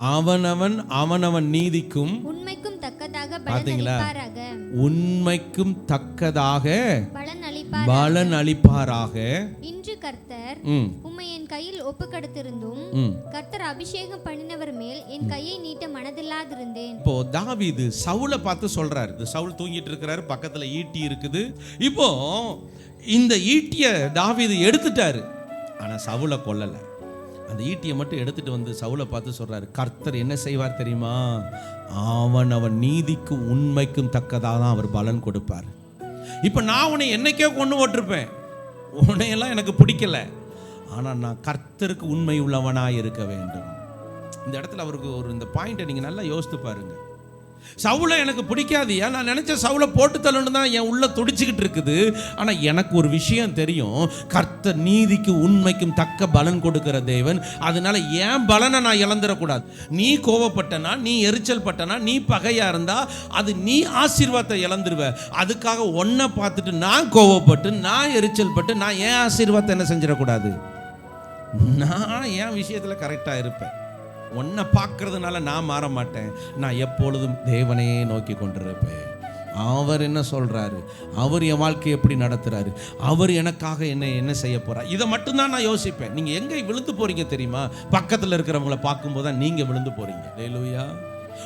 அவனவன் அவனவன் நீதிக்கும் உண்மைக்கும் தக்கதாக பாத்தீங்களா? உண்மைக்கும் தக்கதாக பலன் அளிப்பார் பலன் அளிப்பாராக. இன்று கர்த்தர் உம்மை என் கையில் ஒப்புக்கடுத்திருந்தும் ம். கர்த்தர் அபிஷேகம் பண்ணினவர் மேல் என் கையை நீட்ட மனதில்லாதிருந்தேன். இப்போ தாவீது சவுலை பார்த்து சொல்றாரு. சவுல் தூங்கிட்டு இருக்கிறாரு பக்கத்துல ஈட்டி இருக்குது. இப்போ இந்த ஈட்டிய தாவீது எடுத்துட்டாரு. ஆனா சவுலை கொல்லல. அந்த ஈட்டியை மட்டும் எடுத்துட்டு வந்து சவுலை பார்த்து சொல்றாரு கர்த்தர் என்ன செய்வார் தெரியுமா? அவன் அவன் நீதிக்கும் உண்மைக்கும் தக்கதாக தான் அவர் பலன் கொடுப்பார். இப்போ நான் உன்னை என்னைக்கே கொண்டு போட்டிருப்பேன். உன்னையெல்லாம் எனக்கு பிடிக்கல. ஆனால் நான் கர்த்தருக்கு உண்மை உள்ளவனாய் இருக்க வேண்டும். இந்த இடத்துல அவருக்கு ஒரு இந்த பாயிண்ட்டை நீங்கள் நல்லா யோசித்து பாருங்கள் சவுளை எனக்கு பிடிக்காதியா நான் நினைச்ச சவுளை போட்டு தள்ளணும் தான் என் உள்ள துடிச்சுக்கிட்டு இருக்குது. ஆனால் எனக்கு ஒரு விஷயம் தெரியும். கர்த்த நீதிக்கு உண்மைக்கும் தக்க பலன் கொடுக்கிற தேவன். அதனால என் பலனை நான் இழந்துடக்கூடாது நீ கோவப்பட்டனா நீ எரிச்சல் பட்டனா நீ பகையா இருந்தா அது நீ ஆசீர்வாதத்தை இழந்துருவ. அதுக்காக ஒன்றை பார்த்துட்டு நான் கோவப்பட்டு நான் எரிச்சல் பட்டு நான் என் ஆசீர்வாதத்தை என்ன செஞ்சிடக்கூடாது? நான் என் விஷயத்தில் கரெக்டாக இருப்பேன். உன்னை பார்க்கறதுனால நான் மாற மாட்டேன். நான் எப்பொழுதும் தேவனையே நோக்கி கொண்டிருப்பேன். அவர் என்ன சொல்கிறாரு அவர் என் வாழ்க்கையை எப்படி நடத்துகிறாரு அவர் எனக்காக என்ன என்ன செய்ய போகிறார் இதை மட்டும்தான் நான் யோசிப்பேன். நீங்கள் எங்கே விழுந்து போகிறீங்க தெரியுமா? பக்கத்தில் இருக்கிறவங்கள பார்க்கும்போது தான் நீங்கள் விழுந்து போகிறீங்க லேலூயா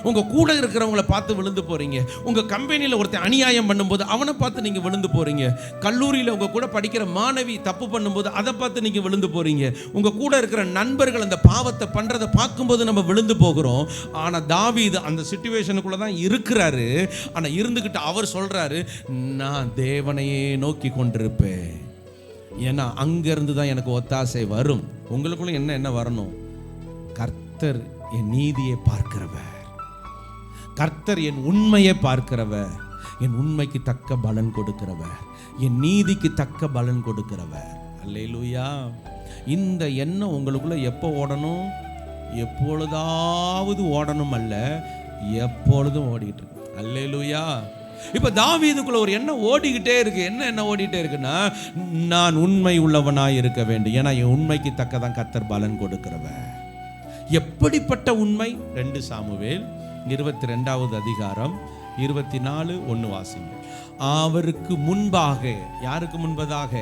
உங்க கூட இருக்கிறவங்கள பார்த்து விழுந்து போறீங்க. உங்க கம்பெனியில் ஒருத்தன் அநியாயம் பண்ணும்போது அவனை பார்த்து நீங்க விழுந்து போறீங்க. கல்லூரியில் உங்க கூட படிக்கிற மாணவி தப்பு பண்ணும்போது அதை பார்த்து நீங்க விழுந்து போறீங்க. உங்க கூட இருக்கிற நண்பர்கள் அந்த பாவத்தை பண்றதை பார்க்கும்போது நம்ம விழுந்து போகிறோம். ஆனா தாவீது அந்த சுச்சுவேஷனுக்குள்ள தான் இருக்கிறாரு. ஆனா இருந்துக்கிட்டு அவர் சொல்றாரு நான் தேவனையே நோக்கி கொண்டிருப்பேன். ஏன்னா அங்கிருந்து தான் எனக்கு ஒத்தாசை வரும். உங்களுக்குள்ள என்ன என்ன வரணும்? கர்த்தர் என் நீதியை பார்க்கிறவர். கர்த்தர் என் உண்மையை பார்க்கிறவர். என் உண்மைக்கு தக்க பலன் கொடுக்கிறவர். என் நீதிக்கு தக்க பலன் கொடுக்கிறவர். அல்லேலூயா. இந்த எண்ணம் உங்களுக்குள்ள எப்போ ஓடணும்? எப்பொழுதாவது ஓடணும் அல்ல எப்பொழுதும் ஓடிக்கிட்டு இருக்கு. அல்லேலூயா. இப்போ தாவீதுக்குள்ள ஒரு எண்ணம் ஓடிக்கிட்டே இருக்கு. என்ன என்ன ஓடிக்கிட்டே இருக்குன்னா நான் உண்மை உள்ளவனாய் இருக்க வேண்டும். ஏன்னா என் உண்மைக்கு தக்கதான் கர்த்தர் பலன் கொடுக்கிறவன் எப்படிப்பட்ட உண்மை? ரெண்டு சாமுவேல் இருபத்தி ரெண்டாவது அதிகாரம் இருபத்தி நாலு ஒன்று வாசிங்க. அவருக்கு முன்பாக யாருக்கு முன்பதாக?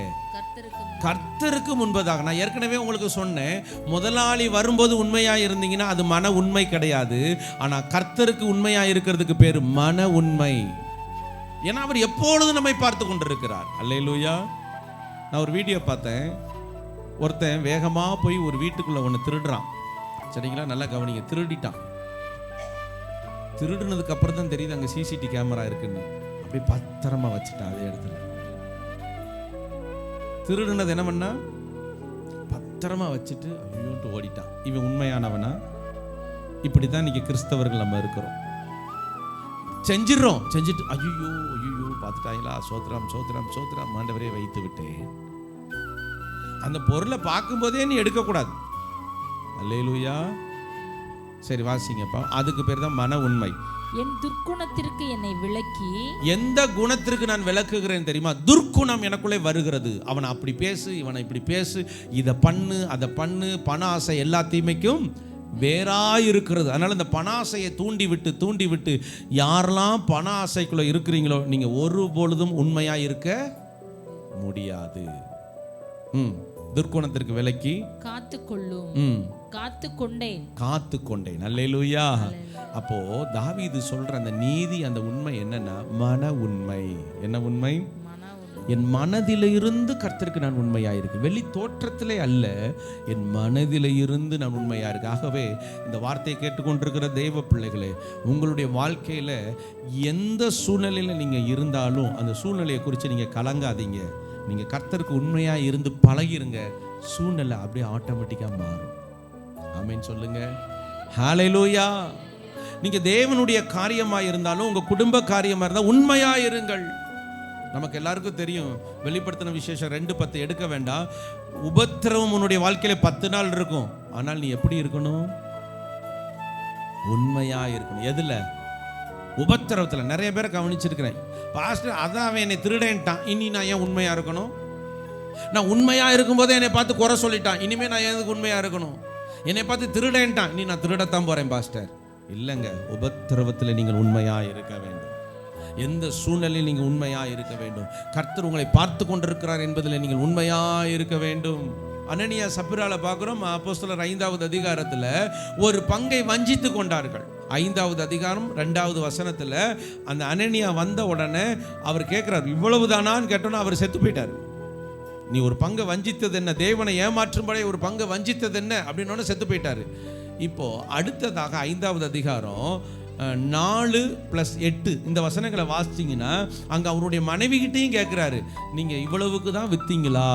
கர்த்தருக்கு முன்பதாக. நான் ஏற்கனவே உங்களுக்கு சொன்னேன் முதலாளி வரும்போது உண்மையா இருந்தீங்கன்னா அது மன உண்மை கிடையாது. ஆனா கர்த்தருக்கு உண்மையா இருக்கிறதுக்கு பேர் மன உண்மை. ஏன்னா அவர் எப்பொழுதும் நம்மை பார்த்து கொண்டிருக்கிறார். அல்லேலூயா. நான் ஒரு வீடியோ பார்த்தேன். ஒருத்தன் வேகமா போய் ஒரு வீட்டுக்குள்ள ஒன்று திருடுறான். சரிங்களா? நல்லா கவனிங்க. திருடிட்டான். திருடுனதுக்கு அப்புறம் தான் தெரியுது அங்கே சிசிடி கேமரா இருக்குன்னு. அப்படியே பத்திரமா வச்சுட்டான் அதே இடத்துல. திருடுனது என்ன பண்ணா? பத்திரமா வச்சுட்டு ஐயோன்ட்டு ஓடிட்டான் இவன் உண்மையானவனா? இப்படி தான் இன்னைக்கு கிறிஸ்தவர்கள் நம்ம இருக்கிறோம். செஞ்சிடுறோம். செஞ்சுட்டு ஐயோ ஐயோ பார்த்துட்டாங்களா? சோத்ராம் சோத்ராம் சோத்ராம் ஆண்டவரே வைத்து விட்டேன். அந்த பொருளை பார்க்கும்போதே நீ எடுக்கக்கூடாது. அல்லேலூயா. சரி வாசிங்கப்பா அதுக்கு பேர் தான் மன உண்மை. என் துர்க்குணத்திற்கு என்னை விலக்கி எந்த குணத்திற்கு நான் விளக்குகிறேன் தெரியுமா? துர்க்குணம் எனக்குள்ளே வருகிறது. அவனை அப்படி பேசு இவனை இப்படி பேசு இதை பண்ணு அதை பண்ணு பண ஆசை எல்லா தீமைக்கும் வேறாய் இருக்கிறது அதனால இந்த பண ஆசையை தூண்டி விட்டு தூண்டி விட்டு யாரெல்லாம் பண ஆசைக்குள்ள இருக்கிறீங்களோ நீங்க ஒரு பொழுதும் உண்மையா இருக்க முடியாது. ம். துர்க்குணத்திற்கு விலக்கி காத்து கொள்ளும் ம். காத்து கொண்டேன் காத்து கொண்டேன் அல்லேலூயா. அப்போ தாவீது சொல்ற அந்த நீதி அந்த உண்மை என்னன்னா மன உண்மை. என்ன உண்மை. என் மனதில இருந்து கர்த்தருக்கு நான் உண்மையா இருக்கு வெளி தோற்றத்திலே அல்ல என் மனதில இருந்து நான் உண்மையா இருக்கு ஆகவே இந்த வார்த்தையை கேட்டுக்கொண்டிருக்கிற தெய்வ பிள்ளைகளே உங்களுடைய வாழ்க்கையில எந்த சூழ்நிலையில நீங்க இருந்தாலும் அந்த சூழ்நிலையை குறித்து நீங்க கலங்காதீங்க. நீங்கள் கர்த்தருக்கு உண்மையாக இருந்து பழகிருங்க சூழ்நிலை அப்படியே ஆட்டோமேட்டிக்காக மாறும். ஆமென் சொல்லுங்க. ஹalleluya நீங்கள் தேவனுடைய காரியமாக இருந்தாலும் உங்கள் குடும்ப காரியமாக இருந்தால் உண்மையாக இருங்கள். நமக்கு எல்லாருக்கும் தெரியும் வெளிப்படுத்தின விசேஷம் ரெண்டு பத்து எடுக்க வேண்டாம். உபத்திரவம் உன்னுடைய வாழ்க்கையில் பத்து நாள் இருக்கும். ஆனால் நீ எப்படி இருக்கணும்? உண்மையாக இருக்கணும். எதில்? உபத்திரவத்தில் நிறைய பேரை கவனிச்சிருக்கிறேன். பாஸ்டர் அதான் அவன் என்னை திருடேன்ட்டான். இனி நான் ஏன் உண்மையாக இருக்கணும்? நான் உண்மையாக இருக்கும்போதே என்னை பார்த்து குறை சொல்லிட்டான். இனிமேல் நான் எதுக்கு உண்மையாக இருக்கணும்? என்னை பார்த்து திருடேன்ட்டான். நீ நான் திருடத்தான் போகிறேன் பாஸ்டர். இல்லைங்க. உபத்திரவத்தில் நீங்கள் உண்மையாக இருக்க வேண்டும். எந்த சூழ்நிலையில் நீங்கள் உண்மையாக இருக்க வேண்டும்? கர்த்தர் உங்களை பார்த்து கொண்டிருக்கிறார் என்பதில் நீங்கள் உண்மையாக இருக்க வேண்டும். அனனியா சப்பிரால பார்க்குறோம் அப்போஸ்தலர் ஐந்தாவது அதிகாரத்தில் ஒரு பங்கை வஞ்சித்து கொண்டார்கள். ஐந்தாவது அதிகாரம் ரெண்டாவது வசனத்தில் அந்த அனனியா வந்த உடனே அவர் கேட்குறார் இவ்வளவுதானான்னு கேட்டோன்னா அவர் செத்து போயிட்டார். நீ ஒரு பங்கை வஞ்சித்தது என்ன? தேவனை ஏமாற்றும்படி ஒரு பங்கை வஞ்சித்தது என்ன? அப்படின்னு செத்து போயிட்டார். இப்போது அடுத்ததாக ஐந்தாவது அதிகாரம் நாலு ப்ளஸ் எட்டு. இந்த வசனங்களை வாசிச்சிங்கன்னா அங்கே அவருடைய மனைவிகிட்டையும் கேட்குறாரு நீங்கள் இவ்வளவுக்கு தான் விற்றீங்களா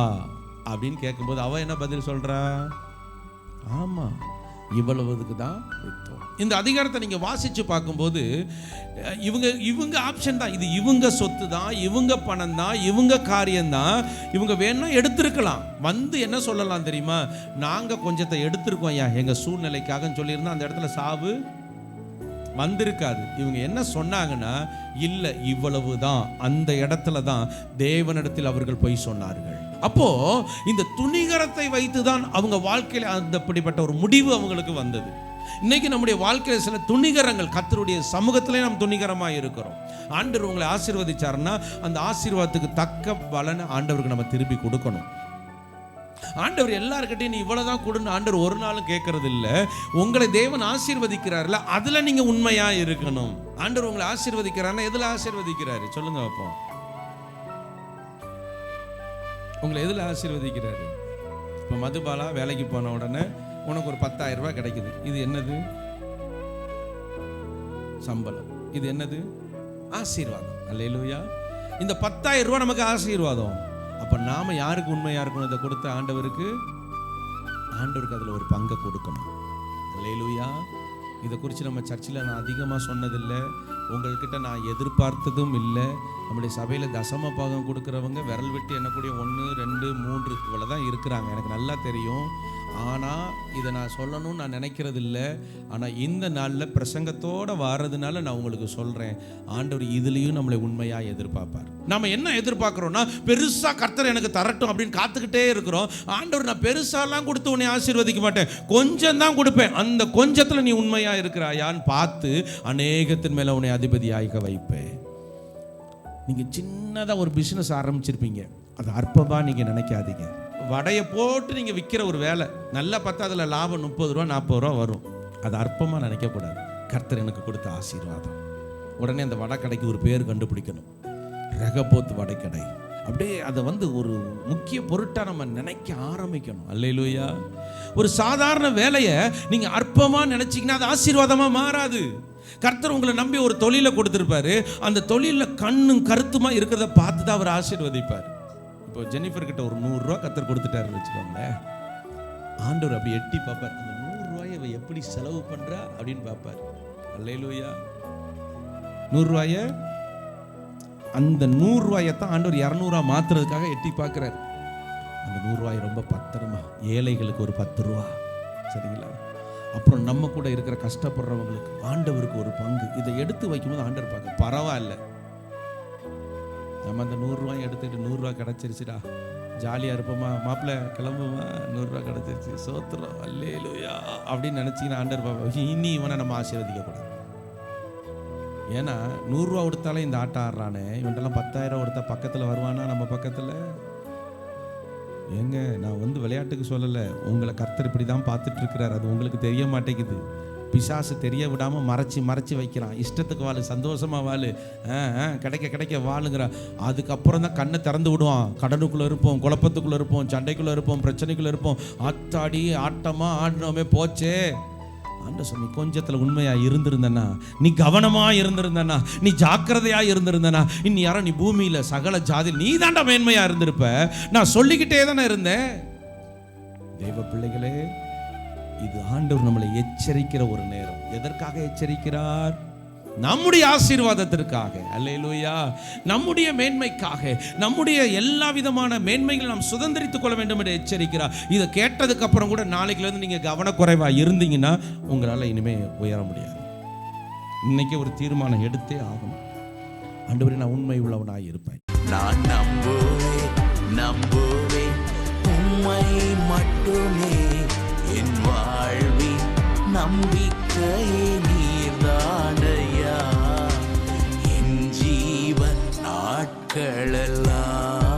அப்படின்னு கேட்கும்போது அவள் என்ன பதில் சொல்கிறா ஆமாம் இவ்வளவுக்கு தான் வித்தோம். இந்த அதிகாரத்தை நீங்கள் வாசித்து பார்க்கும்போது இவங்க இவங்க ஆப்ஷன் தான். இது இவங்க சொத்து தான் இவங்க பணம் தான் இவங்க காரியம்தான் இவங்க வேணா எடுத்திருக்கலாம். வந்து என்ன சொல்லலாம் தெரியுமா? நாங்கள் கொஞ்சத்தை எடுத்திருக்கோம் ஐயா. எங்கள் சூழ்நிலைக்காகன்னு சொல்லியிருந்தா அந்த இடத்துல சாவு வந்திருக்காது. இவங்க என்ன சொன்னாங்கன்னா இல்லை இவ்வளவு தான். அந்த இடத்துல தான் தேவனிடத்தில் அவர்கள் போய் சொன்னார்கள். அப்போ இந்த துணிகரத்தை வைத்து தான் அவங்க வாழ்க்கையில் அந்த அப்படிப்பட்ட ஒரு முடிவு அவங்களுக்கு வந்தது. இன்னைக்கு நம்முடைய வாழ்க்கையில் சில துணிகரங்கள் கத்தருடைய சமூகத்திலே நாம் துணிகரமாக இருக்கிறோம். ஆண்டவர் உங்களை ஆசீர்வதிச்சாருன்னா அந்த ஆசீர்வாதத்துக்கு தக்க பலனை ஆண்டவருக்கு நம்ம திருப்பி கொடுக்கணும். ஆண்டவர் எல்லாருக்கிட்டையும் நீ இவ்வளவுதான் கொடுன்னு ஆண்டவர் ஒரு நாளும் கேட்கறது இல்ல உங்களை தேவன் ஆசீர்வதிக்கிறார்ல அதுல நீங்க உண்மையா இருக்கணும். ஆண்டவர் உங்களை ஆசீர்வதிக்கிறாருன்னா எதுல ஆசீர்வதிக்கிறாரு? சொல்லுங்க அப்போ. உங்களை எதுல ஆசீர்வதிக்கிறாரு? இப்போ மதுபாலா வேலைக்கு போன உடனே உனக்கு ஒரு பத்தாயிரம் ரூபாய் கிடைக்குது. இது என்னது? சம்பளம். இது என்னது? ஆசீர்வாதம். அல்லேலூயா. இந்த பத்தாயிரம் ரூபாய் நமக்கு ஆசீர்வாதம். அப்போ நாம யாருக்கு உண்மையாக இருக்கணும்? இதை கொடுத்த ஆண்டவருக்கு? ஆண்டவருக்கு அதுல ஒரு பங்கை கொடுக்கணும். அல்லேலூயா. இதை குறித்து நம்ம சர்ச்சில் நான் அதிகமாக சொன்னதில்லை. உங்கள்கிட்ட நான் எதிர்பார்த்ததும் இல்லை. நம்முடைய சபையில் தசம பாகம் கொடுக்குறவங்க விரல் விட்டு எண்ணக்கூடிய ஒன்று ரெண்டு மூன்று இவ்வளோ தான் இருக்கிறாங்க. எனக்கு நல்லா தெரியும். ஆனால் இதை நான் சொல்லணும்னு நான் நினைக்கிறது இல்லை ஆனால் இந்த நாளில் பிரசங்கத்தோடு வர்றதுனால நான் உங்களுக்கு சொல்கிறேன் ஆண்டவர் இதுலேயும் நம்மளை உண்மையாக எதிர்பார்ப்பார். நம்ம என்ன எதிர்பார்க்குறோன்னா பெருசாக கர்த்தர் எனக்கு தரட்டும் அப்படின்னு காத்துக்கிட்டே இருக்கிறோம். ஆண்டவர் நான் பெருசாலாம் கொடுத்து உன்னை ஆசீர்வதிக்க மாட்டேன். கொஞ்சம் தான் கொடுப்பேன். அந்த கொஞ்சத்தில் நீ உண்மையாக இருக்கிறாயான்னு பார்த்து அநேகத்தின் மேலே உன்னை அதிபதியாக வைப்பேன். நீங்கள் சின்னதாக ஒரு பிஸ்னஸ் ஆரம்பிச்சிருப்பீங்க. அது அற்பமாக நீங்கள் நினைக்காதீங்க. வடையை போட்டு நீங்கள் விற்கிற ஒரு வேலை. நல்லா பார்த்தா அதில் லாபம் முப்பது ரூபா நாற்பது ரூபா வரும். அது அற்பமாக நினைக்கக்கூடாது. கர்த்தர் எனக்கு கொடுத்த ஆசீர்வாதம். உடனே அந்த வடை கடைக்கு ஒரு பேர் கண்டுபிடிக்கணும். ரகபோத் வடைக்கடை அப்படியே அதை வந்து ஒரு முக்கிய பொருட்டாக நம்ம நினைக்க ஆரம்பிக்கணும். அல்லையிலூயா ஒரு சாதாரண வேலையை நீங்கள் அற்பமாக நினச்சிங்கன்னா அது ஆசீர்வாதமாக மாறாது. கர்த்தர் உங்களை நம்பி ஒரு தொழிலை கொடுத்துருப்பாரு. அந்த தொழிலில் கண்ணும் கருத்துமாக இருக்கிறத பார்த்து தான் அவர் ஆசீர்வதிப்பார். இப்போ ஜெனிஃபர் கிட்ட ஒரு நூறுரூவா கத்தர் கொடுத்துட்டாருன்னு வச்சுக்கோங்களேன். ஆண்டவர் அப்படி எட்டி பார்ப்பார். அந்த நூறுரூவாயை இவ எப்படி செலவு பண்ணுறா அப்படின்னு பார்ப்பார். அல்லையிலூயா நூறுரூவாய அந்த நூறுரூவாயை தான் ஆண்டவர் இரநூறுவா மாற்றுறதுக்காக எட்டி பார்க்குறாரு. அந்த நூறுரூவாயை ரொம்ப பத்திரமா ஏழைகளுக்கு ஒரு பத்து ரூபா. சரிங்களா? அப்புறம் நம்ம கூட இருக்கிற கஷ்டப்படுறவங்களுக்கு ஆண்டவருக்கு ஒரு பங்கு. இதை எடுத்து வைக்கும்போது ஆண்டவர் பார்க்க பரவாயில்ல. நம்ம அந்த நூறுரூவாயும் எடுத்துக்கிட்டு நூறுரூவா கிடச்சிருச்சுடா. ஜாலியாக இருப்போமா? மாப்பிள்ளை கிளம்புமா நூறுரூவா கிடச்சிருச்சு. சோத்துறோம் அல்லேலூயா. அப்படின்னு நினச்சிங்கன்னா ஆண்டர் பார்ப்போம் இனி இவனை நம்ம ஆசீர்வதிக்கக்கூடாது. ஏன்னா நூறுரூவா கொடுத்தாலே இந்த ஆட்டம் ஆடுறானே. இவன்ட்டெல்லாம் பத்தாயிரம் கொடுத்தா பக்கத்தில் வருவானா நம்ம பக்கத்தில்? ஏங்க நான் வந்து விளையாட்டுக்கு சொல்லலை. உங்களை கர்த்தர் இப்படி தான் பார்த்துட்டு இருக்கிறார். அது உங்களுக்கு தெரிய மாட்டேங்குது. பிசாசு தெரிய விடாமல் மறைச்சி மறைச்சி வைக்கிறான். இஷ்டத்துக்கு வாழு சந்தோஷமா வாழு. ஆ, ஆ, கிடைக்க கிடைக்க வாழுங்கிற அதுக்கப்புறம் தான் கண்ணை திறந்து விடுவான். கடனுக்குள்ளே இருப்போம் குழப்பத்துக்குள்ளே இருப்போம் சண்டைக்குள்ளே இருப்போம் பிரச்சனைக்குள்ளே இருப்போம். ஆத்தாடி ஆட்டமா ஆடினோமே போச்சே. ஆண்ட சொல்லி கொஞ்சத்தில் உண்மையாக இருந்திருந்தனா? நீ கவனமாக இருந்திருந்தனா? நீ ஜாக்கிரதையாக இருந்திருந்தனா? இன்னி யாரும் நீ பூமியில் சகல ஜாதி நீ தாண்டா மேன்மையாக இருந்திருப்ப. நான் சொல்லிக்கிட்டே தானே இருந்தேன். தெய்வ பிள்ளைகளே இது ஆண்டவர் நம்மளை எச்சரிக்கிற ஒரு நேரம். எதற்காக எச்சரிக்கிறார்? நம்முடைய ஆசீர்வாதத்திற்காக. அல்லையிலூயா நம்முடைய மேன்மைக்காக. நம்முடைய எல்லா விதமான மேன்மைகளை நாம் சுதந்திரித்துக் கொள்ள வேண்டும் என்று எச்சரிக்கிறார். இதை கேட்டதுக்கு அப்புறம் கூட நாளைக்குல இருந்து நீங்க கவனக்குறைவா இருந்தீங்கன்னா உங்களால இனிமேல் உயர முடியாது. இன்னைக்கு ஒரு தீர்மானம் எடுத்தே ஆகணும். ஆண்டு நான் உண்மை உள்ளவனாக இருப்பேன். நான் நம்புவேன் நம்புவேன். உண்மை மட்டுமே. என் வாழ் நம்பிக்கையே நீர்தானையா? என் ஜீவன் நாட்களெல்லாம்